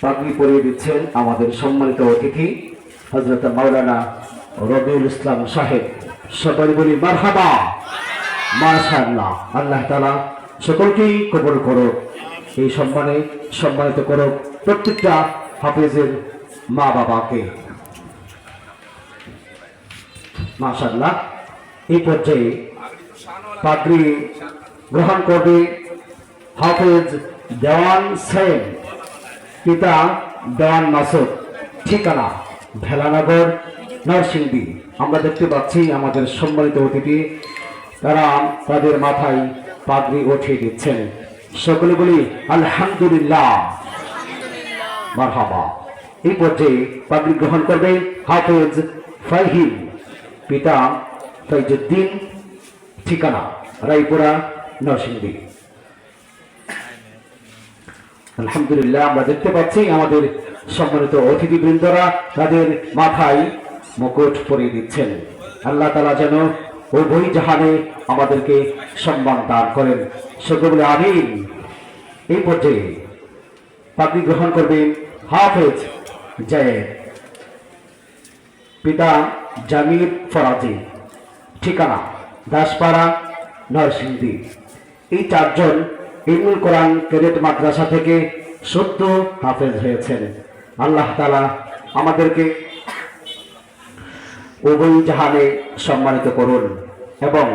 পাগড়ি পরিয়ে দিচ্ছেন আমাদের সম্মানিত অতিথি হজরত মাওলানা রবিউল ইসলাম সাহেব। সকলে বলি মারহাবা। মাশাআল্লাহ। আল্লাহ তাআলা সকলকেই কবুল করো এই সম্মানে সম্মানিত করো প্রত্যেকটা হাফেজের মা বাবাকে মাশাআল্লাহ। এই পর্যায়ে পাগড়ি গ্রহণ করবে হাফেজ দেওয়ান সেন। পিতা দেওয়ান মাসুদ ঠিকানা ভেলানগর, নরসিংদী। আমরা দেখতে পাচ্ছি আমাদের সম্মানিত অতিথি, তারা তাদের মাথায় পাগড়ি উঠিয়ে দিচ্ছেন। সকলে বলি, আলহামদুলিল্লাহ। মারহাবা। এই পর্যায়ে পাগড়ি গ্রহণ করবে হাফেজ ফাহিম পিতা ফৈজুদ্দিন, ঠিকানা রায়পুরা, নরসিংদী। আলহামদুলিল্লাহ, আমরা দেখতে পাচ্ছি আমাদের সম্মানিত অতিথিবৃন্দরা তাদের মাথায় মুকুট পরিয়ে দিচ্ছেন। আল্লাহ তালা যেন উভয় জাহানে আমাদেরকে সম্মান দান করেন। সকলে আমিন। এই পর্যায়ে পাগড়ি গ্রহণ করবেন হাফেজ জয়েদ। পিতা জামির ফরাজি। ঠিকানা দাসপাড়া, নরসিংদী। এই চারজন ইলমুল কোরআন ক্যাডেট মাদ্রাসা থেকে সত্য হাফেজ হয়েছেন। আল্লাহ তালা আমাদেরকে উভয় জাহানে সম্মানিত করুন এবং